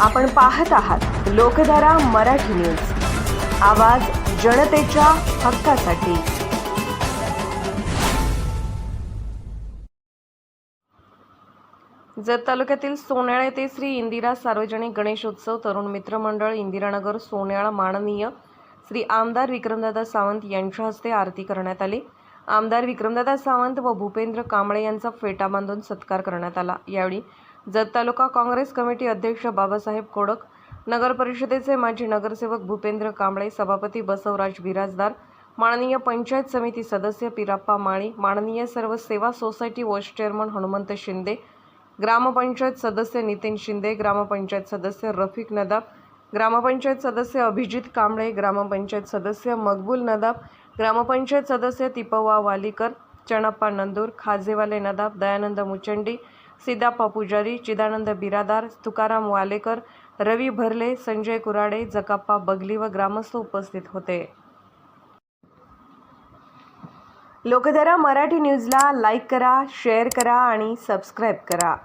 आपण पाहत आहात लोकधारा मराठी न्यूज. आवाज जनतेच्या हक्कासाठी. जत तालुक्यातील सोन्याळ येथे श्री इंदिरा सार्वजनिक गणेशोत्सव तरुण मित्र मंडळ इंदिरानगर सोन्याळ माननीय श्री आमदार विक्रमदादा सावंत यांच्या हस्ते आरती करण्यात आली. आमदार विक्रमदादा सावंत व भूपेंद्र कांबळे यांचा फेटा बांधून सत्कार करण्यात आला. यावेळी जत तालुका काँग्रेस कमिटी अध्यक्ष बाबासाहेब कोडक नगर परिषदेचे माजी नगरसेवक भूपेंद्र कांबळे सभापती बसवराज बिराजदार माननीय पंचायत समिती सदस्य पिराप्पा माळी माननीय सर्व सेवा society vice chairman Hanumant Shinde gram panchayat सदस्य नितीन शिंदे ग्रामपंचायत सदस्य रफिक नदाब ग्रामपंचायत सदस्य अभिजित कांबळे ग्रामपंचायत सदस्य मकबूल नदाब ग्रामपंचायत सदस्य तिपवा वालीकर चणप्पा नंदूर खाजेवाले नदाब दयानंद मुचंडी सिद्धाप्पा पुजारी चिदानंद बिरादार तुकाराम वालेकर रवी भरले संजय कुराडे जकाप्पा बगली व ग्रामस्थ उपस्थित होते. लोकधारा मराठी न्यूजला लाईक करा शेअर करा आणि सबस्क्राईब करा.